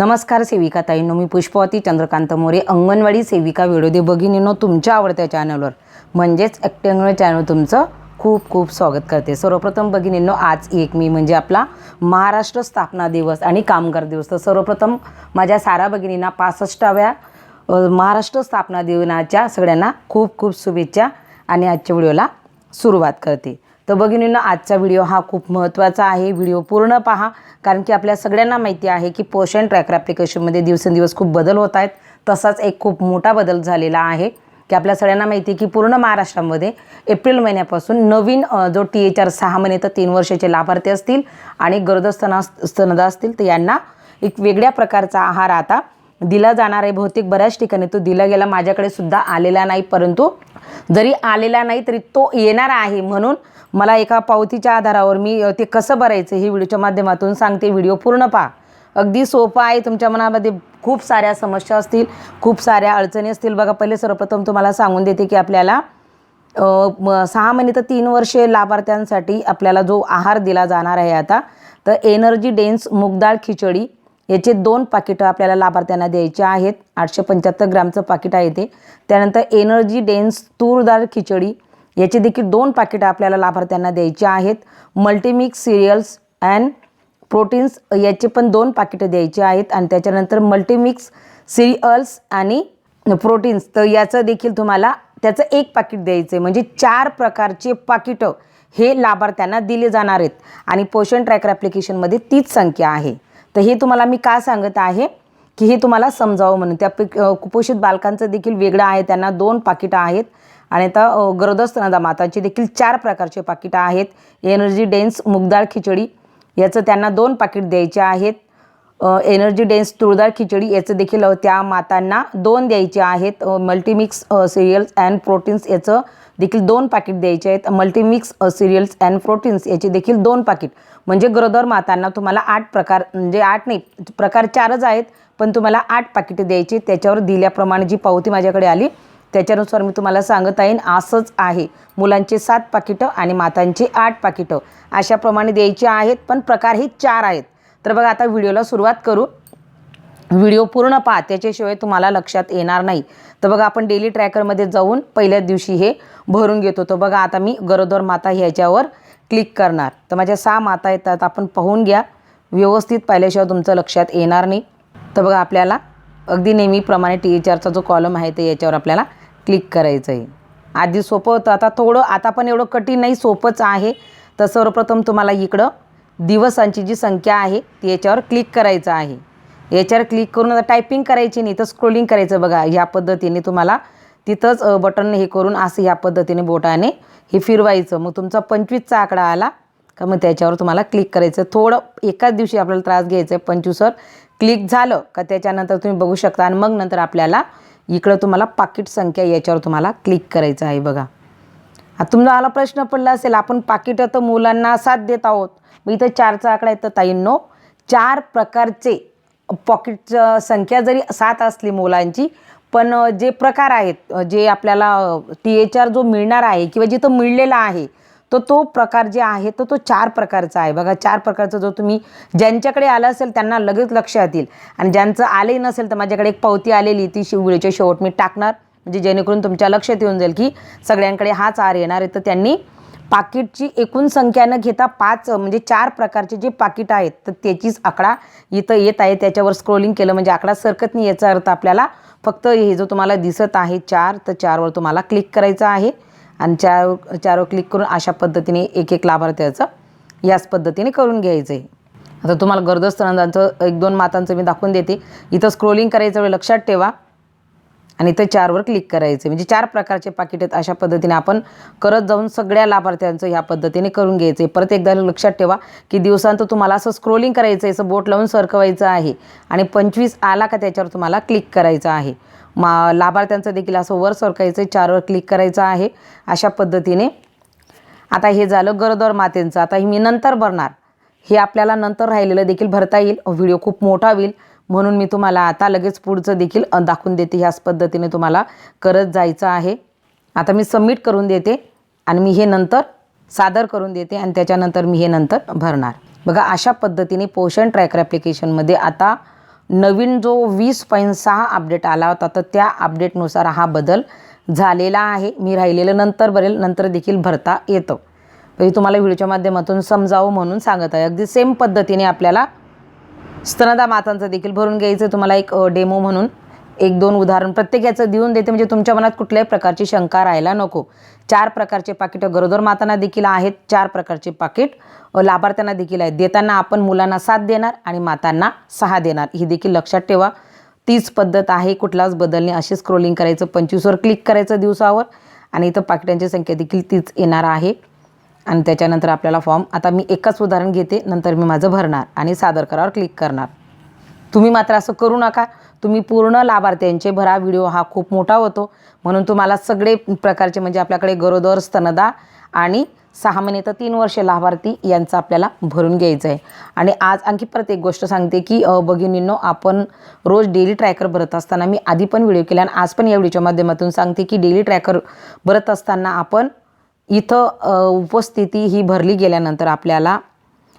नमस्कार सेविका ताईंनो मी पुष्पवती चंद्रकांत मोरे अंगणवाडी सेविका विडोदे भगिनीनो तुमच्या आवडत्या चॅनलवर. म्हणजेच ॲक्टिंग चॅनल तुमचं खूप खूप स्वागत करते. सर्वप्रथम भगिनींनो आज एक मी म्हणजे आपला महाराष्ट्र स्थापना दिवस आणि कामगार दिवस. तर सर्वप्रथम माझ्या सारा भगिनींना पासष्टाव्या महाराष्ट्र स्थापना दिनाच्या सगळ्यांना खूप खूप शुभेच्छा आणि आजच्या व्हिडिओला सुरुवात करते. तर भगिनींना आजचा व्हिडिओ हा खूप महत्त्वाचा आहे. व्हिडिओ पूर्ण पहा कारण की आपल्या सगळ्यांना माहिती आहे की पोषण ट्रॅकर ॲप्लिकेशनमध्ये दिवसेंदिवस खूप बदल होत आहेत. तसाच एक खूप मोठा बदल झालेला आहे की आपल्या सगळ्यांना माहिती आहे की पूर्ण महाराष्ट्रामध्ये एप्रिल महिन्यापासून नवीन जो टी एच आर सहा महिने तर तीन वर्षाचे लाभार्थी असतील आणि गरोदस्तना स्तनदा असतील तर यांना एक वेगळ्या प्रकारचा आहार आता दिला जाणार आहे. बहुतेक बऱ्याच ठिकाणी तो दिला गेला माझ्याकडे सुद्धा आलेला नाही परंतु जरी आलेला नाही तरी तो येणार आहे म्हणून मला एका पावतीच्या आधारावर मी ते कसं भरायचं हे व्हिडिओच्या माध्यमातून सांगते. व्हिडिओ पूर्ण पहा. अगदी सोपं आहे. तुमच्या मनामध्ये खूप साऱ्या समस्या असतील खूप साऱ्या अडचणी असतील. बघा पहिले सर्वप्रथम तुम्हाला सांगून देते की आपल्याला सहा महिने तर तीन वर्षे लाभार्थ्यांसाठी आपल्याला जो आहार दिला जाणार आहे आता तर एनर्जी डेन्स मुगडाळ खिचडी याचे दोन पाकिटं आपल्याला लाभार्थ्यांना द्यायचे आहेत. आठशे पंच्याहत्तर ग्रामचं पाकिट आहे ते. त्यानंतर एनर्जी डेन्स तूरदार खिचडी याचे देखील दोन पाकिटं आपल्याला लाभार्थ्यांना द्यायचे आहेत. मल्टीमिक्स सिरियल्स अँड प्रोटीन्स याचे पण दोन पाकिटं द्यायचे आहेत. आणि त्याच्यानंतर मल्टीमिक्स सिरियल्स आणि प्रोटीन्स. तर याचं देखील तुम्हाला त्याचं एक पाकिट द्यायचं आहे म्हणजे चार प्रकारचे पाकिटं हे लाभार्थ्यांना दिले जाणार आहेत. आणि पोषण ट्रॅकर ॲप्लिकेशनमध्ये तीच संख्या आहे. तर हे तुम्हाला मी का सांगत आहे? की हे तुम्हाला समजावं म्हणून. त्या कुपोषित बालकांचं देखील वेगळं आहे. त्यांना दोन पाकिटं आहेत. आणि आता अ, माताची माताचे देखील चार प्रकारचे पाकिटं आहेत. एनर्जी डेन्स मुगदाळ खिचडी याचं त्यांना दोन पाकिट द्यायचे आहेत. एनर्जी डेन्स तुळदाळ खिचडी याचं देखील त्या मातांना दोन द्यायचे आहेत. मल्टीमिक्स सिरियल्स अँड प्रोटीन्स याचं देखील दोन पाकिट द्यायचे आहेत. मल्टीमिक्स सिरियल्स अँड प्रोटीन्स याचे देखील दोन पाकिट. म्हणजे गरोदर मातांना तुम्हाला आठ प्रकार म्हणजे आठ नाही प्रकार चारच आहेत पण तुम्हाला आठ पाकिटे द्यायची त्याच्यावर दिल्याप्रमाणे जी पावती माझ्याकडे आली त्याच्यानुसार मी तुम्हाला सांगत आहे असंच आहे. मुलांचे सात पाकिटं आणि मातांचे आठ पाकिटं. अशाप्रमाणे द्यायची आहेत पण प्रकार हे चार आहेत. तर बघा आता व्हिडिओला सुरुवात करू. व्हिडिओ पूर्ण पहा त्याच्याशिवाय तुम्हाला लक्षात येणार नाही. तर बघा आपण डेली ट्रॅकरमध्ये जाऊन पहिल्याच दिवशी हे भरून घेतो. तर बघा आता मी गरोदर माता ह्याच्यावर क्लिक करणार. तर माझ्या सहा माता येतात आपण पाहून घ्या. व्यवस्थित पाहिल्याशिवाय तुमचं लक्षात येणार नाही. तर बघा आपल्याला अगदी नेहमीप्रमाणे टी एचआरचा जो कॉलम आहे ते याच्यावर आपल्याला क्लिक करायचं आहे आधी सोपं होतं आता थोडं आता पण एवढं कठीण नाही सोपंच आहे. तर सर्वप्रथम तुम्हाला इकडं दिवसांची जी संख्या आहे ती याच्यावर क्लिक करायचं आहे. याच्यावर क्लिक करून आता टायपिंग करायची नाही तर स्क्रोलिंग करायचं बघा. ह्या पद्धतीने तुम्हाला तिथंच बटन हे करून असं ह्या पद्धतीने बोटाने हे फिरवायचं. मग तुमचा पंचवीसचा आकडा आला का मग त्याच्यावर तुम्हाला क्लिक करायचं. थोडं एकाच दिवशी आपल्याला त्रास घ्यायचा आहे पंचवीसवर क्लिक झालं का त्याच्यानंतर तुम्ही बघू शकता. आणि मग नंतर आपल्याला इकडं तुम्हाला पाकिट संख्या याच्यावर तुम्हाला क्लिक करायचं आहे बघा. आता तुम्हाला प्रश्न पडला असेल आपण पाकिटं तर मुलांना साथ देत आहोत. मग इथं चारचा आकडा येतं ताईंनो चार प्रकारचे पॉकेटचं संख्या जरी सात असली मुलांची पण जे प्रकार आहेत जे आपल्याला टी एच आर जो मिळणार आहे किंवा जिथं मिळलेला आहे तो तो प्रकार जे आहे तो तो चार प्रकारचा आहे. बघा चार प्रकारचा जो तुम्ही ज्यांच्याकडे आला असेल त्यांना लगेच लक्षात येईल आणि ज्यांचं आले नसेल तर माझ्याकडे एक पावती आलेली ती शिवळीच्या शेवट मी टाकणार. म्हणजे जेणेकरून तुमच्या लक्षात येऊन जाईल की सगळ्यांकडे हाच आर येणार आहे तर त्यांनी पाकिटची एकूण संख्या न घेता पाच म्हणजे चार प्रकारचे जे पाकिट आहेत तर त्याचीच आकडा इथं येत आहे. त्याच्यावर स्क्रोलिंग केलं म्हणजे आकडा सरकत नाही याचा अर्थ आपल्याला फक्त हे जो तुम्हाला दिसत आहे चार तर चारवर तुम्हाला क्लिक करायचं आहे. आणि चार चारवर क्लिक करून अशा पद्धतीने एक एक लाभार्थ्याचं याच पद्धतीने करून घ्यायचं आहे आता तुम्हाला गरज एक दोन मातांचं मी दाखवून देते. इथं स्क्रोलिंग करायचं वेळ लक्षात ठेवा. आणि इथं चारवर क्लिक करायचं. म्हणजे चार प्रकारचे पाकिट आहेत. अशा पद्धतीने आपण करत जाऊन सगळ्या लाभार्थ्यांचं ह्या पद्धतीने करून घ्यायचं आहे. परत एकदा लक्षात ठेवा की दिवसांत तुम्हाला असं स्क्रोलिंग करायचं आहे. असं बोट लावून सरकवायचं आहे. आणि पंचवीस आला का त्याच्यावर तुम्हाला क्लिक करायचं आहे. मा लाभार्थ्यांचं देखील असं वर सरकायचं आहे. चारवर क्लिक करायचं आहे. अशा पद्धतीने. आता हे झालं गरोदर मातेंचं. आता हे मी नंतर भरणार. हे आपल्याला नंतर राहिलेलं देखील भरता येईल. व्हिडिओ खूप मोठा होईल. म्हणून मी तुम्हाला आता लगेच पुढचं देखील दाखवून देते. ह्याच पद्धतीने तुम्हाला करत जायचं आहे. आता मी सबमिट करून देते आणि मी हे नंतर सादर करून देते आणि त्याच्यानंतर मी हे नंतर भरणार. बघा अशा पद्धतीने पोषण ट्रॅकर ॲप्लिकेशनमध्ये आता नवीन जो वीस पॉईंट सहा अपडेट आला होता तर त्या अपडेटनुसार हा बदल झालेला आहे. मी राहिलेलं नंतर भरेल नंतर देखील भरता येतं. तरी तुम्हाला व्हिडिओच्या माध्यमातून समजावं म्हणून सांगत आहे. अगदी सेम पद्धतीने आपल्याला स्तनदा मातांचं देखील भरून घ्यायचं. तुम्हाला एक डेमो म्हणून एक दोन उदाहरण प्रत्येक याचं देऊन देते. म्हणजे तुमच्या मनात कुठल्याही प्रकारची शंका राहायला नको. चार प्रकारचे पाकिट गरोदर मातांना देखील आहेत. चार प्रकारचे पाकिट लाभार्थ्यांना देखील आहेत. देताना आपण मुलांना सात देणार आणि मातांना सहा देणार. ही देखील लक्षात ठेवा. तीच पद्धत आहे. कुठलाच बदलणे. असे स्क्रोलिंग करायचं. पंचवीसवर क्लिक करायचं दिवसावर. आणि इथं पाकिटांची संख्या देखील तीच येणार आहे. आणि त्याच्यानंतर आपल्याला फॉर्म आता मी एकच उदाहरण घेते नंतर मी माझं भरणार आणि सादर करावर क्लिक करणार. तुम्ही मात्र असं करू नका. तुम्ही पूर्ण लाभार्थ्यांचे भरा. व्हिडिओ हा खूप मोठा होतो. म्हणून तुम्हाला सगळे प्रकारचे म्हणजे आपल्याकडे गरोदर स्तनदा आणि सहा महिने तर तीन वर्ष लाभार्थी यांचं आपल्याला भरून घ्यायचं आहे आणि आज आणखी प्रत्येक गोष्ट सांगते की भगिनींनो आपण रोज डेली ट्रॅकर भरत असताना मी आधी पण व्हिडिओ केला आणि आज पण या व्हिडिओच्या माध्यमातून सांगते की डेली ट्रॅकर भरत असताना आपण इथं उपस्थिती ही भरली गेल्यानंतर आपल्याला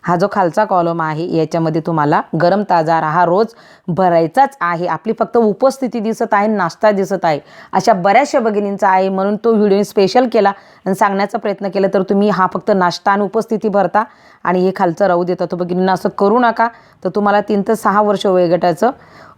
हा जो खालचा कॉलम आहे याच्यामध्ये तुम्हाला गरम ताजा हा रोज भरायचाच आहे. आपली फक्त उपस्थिती दिसत आहे नाश्ता दिसत आहे. अशा बऱ्याचशा भगिनींचा आहे म्हणून तो व्हिडिओ स्पेशल केला आणि सांगण्याचा प्रयत्न केला तर तुम्ही हा फक्त नाश्ता आणि उपस्थिती भरता आणि हे खालचं राहू देता. तो भगिनींना असं करू नका. तर तुम्हाला तीन ते सहा वर्ष वयोगटाचं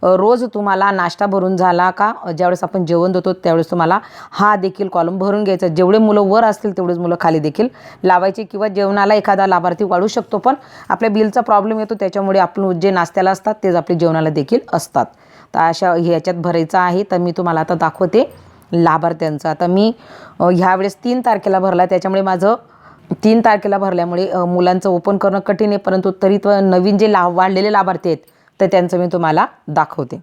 रोज तुम्हाला नाश्ता भरून झाला का? ज्यावेळेस आपण जेवण देतो त्यावेळेस तुम्हाला हा देखील कॉलम भरून घ्यायचा. जेवढे मुलं वर असतील तेवढेच मुलं खाली देखील लावायचे किंवा जेवणाला एखादा लाभार्थी वाढू शकतो पण आपल्या बिलचा प्रॉब्लेम येतो. त्याच्यामुळे आपण जे नाश्त्याला असतात तेच आपले जेवणाला देखील असतात. तर अशा ह्याच्यात भरायचं आहे. तर मी तुम्हाला आता दाखवते लाभार्थ्यांचं. आता मी ह्यावेळेस तीन तारखेला भरला त्याच्यामुळे माझं तीन तारखेला भरल्यामुळे मुलांचं ओपन करणं कठीण आहे. परंतु तरी तर नवीन जे लाभ वाढलेले लाभार्थी आहेत तर त्यांचं मी तुम्हाला दाखवते.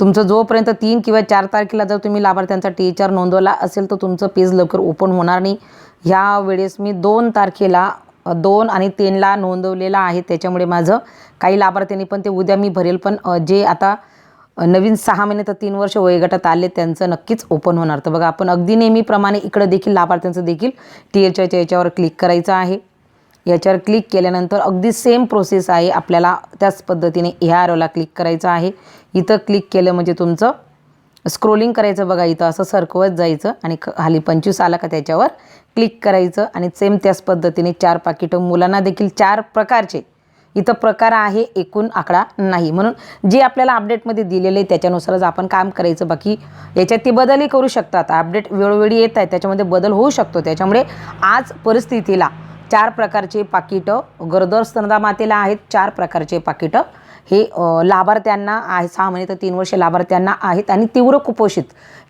तुमचं जोपर्यंत तीन किंवा चार तारखेला जर तुम्ही लाभार्थ्यांचा टी एच आर नोंदवला असेल तर तुमचं पेज लवकर ओपन होणार नाही. ह्या वेळेस मी दोन तारखेला दोन आणि तीनला नोंदवलेलं आहे. त्याच्यामुळे माझं काही लाभार्थ्यांनी पण ते उद्या मी भरेल पण जे आता नवीन सहा महिने तर तीन वर्ष वयोगटात आले त्यांचं नक्कीच ओपन होणार. तर बघा आपण अगदी नेहमीप्रमाणे इकडं देखील लाभार्थ्यांचं देखील टी एच आयच्या याच्यावर क्लिक करायचं आहे. याच्यावर क्लिक केल्यानंतर अगदी सेम प्रोसेस आहे. आपल्याला त्याच पद्धतीने ह्या आरोला क्लिक करायचं आहे. इथं क्लिक केलं म्हणजे तुमचं स्क्रोलिंग करायचं बघा. इथं असं सरकवत जायचं आणि ख- खाली पंचवीस आला का त्याच्यावर क्लिक करायचं आणि सेम त्याच पद्धतीने चार पाकिटं. मुलांना देखील चार प्रकारचे. इथं प्रकार आहे एकूण आकडा नाही. म्हणून जे आपल्याला अपडेटमध्ये दिलेलं आहे त्याच्यानुसारच आपण काम करायचं. बाकी याच्यात ती बदलही करू शकतात. अपडेट वेळोवेळी येत आहे. त्याच्यामध्ये बदल होऊ शकतो. त्याच्यामुळे आज परिस्थितीला चार प्रकारचे पाकिटं गरोदर स्तनदा मातेला आहेत चार प्रकारचे पाकिटं. हे लाभार्थ्यांना आहे सहा महिने तर तीन वर्षे लाभार्थ्यांना आहेत आणि तीव्र कुपोषित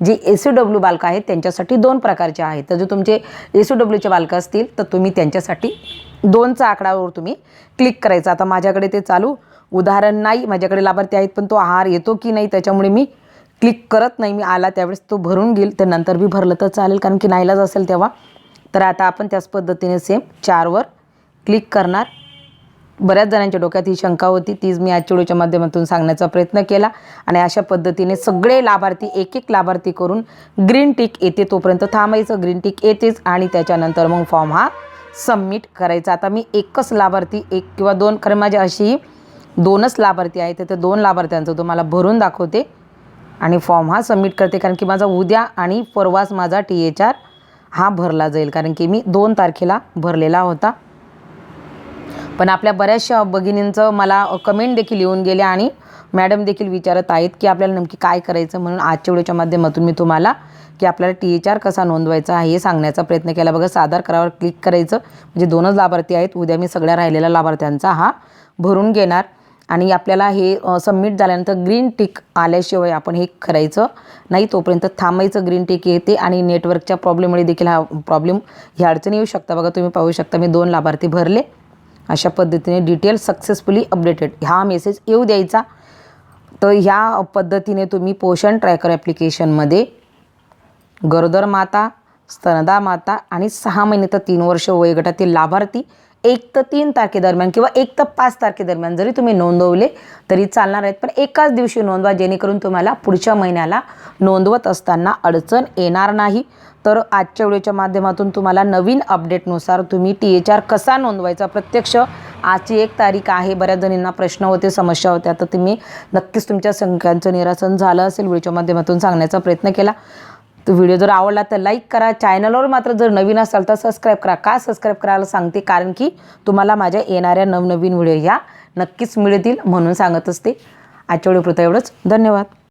जे ए सी डब्ल्यू बालकं आहेत त्यांच्यासाठी दोन प्रकारचे आहेत. तर जे तुमचे ए सी डब्ल्यूचे बालकं असतील तर तुम्ही त्यांच्यासाठी दोनचा आकडावर तुम्ही क्लिक करायचं. आता माझ्याकडे ते चालू. उदाहरण नाही माझ्याकडे लाभार्थी आहेत पण तो आहार येतो की नाही त्याच्यामुळे मी क्लिक करत नाही. मी आला त्यावेळेस तो भरून घेईल तर नंतर बी भरलं तर चालेल कारण की नाईलाज असेल तेव्हा. तर आता आपण त्याच पद्धतीने सेम चारवर क्लिक करणार. बऱ्याच जणांच्या डोक्यात ही शंका होती तीच मी आज व्हिडिओच्या माध्यमातून सांगण्याचा प्रयत्न केला. आणि अशा पद्धतीने सगळे लाभार्थी एक एक लाभार्थी करून ग्रीन टिक येते तोपर्यंत थांबायचं. ग्रीन टिक येतेच आणि त्याच्यानंतर मग फॉर्म हा सबमिट करायचा. आता मी एकच लाभार्थी एक किंवा दोन खरं माझी अशी दोनच लाभार्थी आहेत तर दोन लाभार्थ्यांचं तुम्हाला भरून दाखवते. आणि फॉर्म हा सबमिट करते कारण की माझा उद्या आणि परवाच माझा टी एच आर हा भरला जाईल. कारण की मी दोन तारखेला भरलेला होता. पण आपल्या बऱ्याचशा भगिनींचं मला कमेंट देखील येऊन गेले आणि मॅडम देखील विचारत आहेत की आपल्याला नेमकी काय करायचं म्हणून आजच्या व्हिडिओच्या माध्यमातून मी तुम्हाला की आपल्याला टी एच आर कसा नोंदवायचा आहे हे सांगण्याचा प्रयत्न केला. बघा सादर करावर क्लिक करायचं. म्हणजे दोनच लाभार्थी आहेत. उद्या मी सगळ्या राहिलेल्या लाभार्थ्यांचा हा भरून घेणार. आणि आपल्याला हे सबमिट झाल्यानंतर ग्रीन टिक आल्याशिवाय आपण हे करायचं नाही. तोपर्यंत थांबायचं ग्रीन टिक येते आणि नेटवर्कच्या प्रॉब्लेममुळे देखील हा प्रॉब्लेम ह्या अडचणी येऊ शकता बघा तुम्ही पाहू शकता मी दोन लाभार्थी भरले. अशा पद्धतीने डिटेल सक्सेसफुली अपडेटेड हा मेसेज येऊ द्यायचा. तर ह्या पद्धतीने तुम्ही पोषण ट्रॅकर ॲप्लिकेशनमध्ये गरोदर माता स्तनदा माता आणि सहा महिने तर तीन वर्ष वयोगटातील लाभार्थी एक तर तीन तारखेदरम्यान किंवा एक तर पाच तारखेदरम्यान जरी तुम्ही नोंदवले तरी चालणार आहेत. पण एकाच दिवशी नोंदवा जेणेकरून तुम्हाला पुढच्या महिन्याला नोंदवत असताना अडचण येणार नाही. तर आजच्या व्हिडिओच्या माध्यमातून तुम्हाला नवीन अपडेटनुसार तुम्ही टी एच आर कसा नोंदवायचा? प्रत्यक्ष आजची एक तारीख आहे. बऱ्याच जणींना प्रश्न होते समस्या होत्या. तर तुम्ही नक्कीच तुमच्या संख्यांचं निरासन झालं असेल. व्हिडिओच्या माध्यमातून सांगण्याचा प्रयत्न केला. तो व्हिडिओ जर आवडला तर लाईक करा. चॅनलवर मात्र जर नवीन असाल तर सबस्क्राईब करा. का सबस्क्राईब करायला सांगते? कारण की तुम्हाला माझ्या येणाऱ्या नवनवीन व्हिडिओ ह्या नक्कीच मिळतील म्हणून सांगत असते आजच्या व्हिडिओपुरतं एवढंच. धन्यवाद.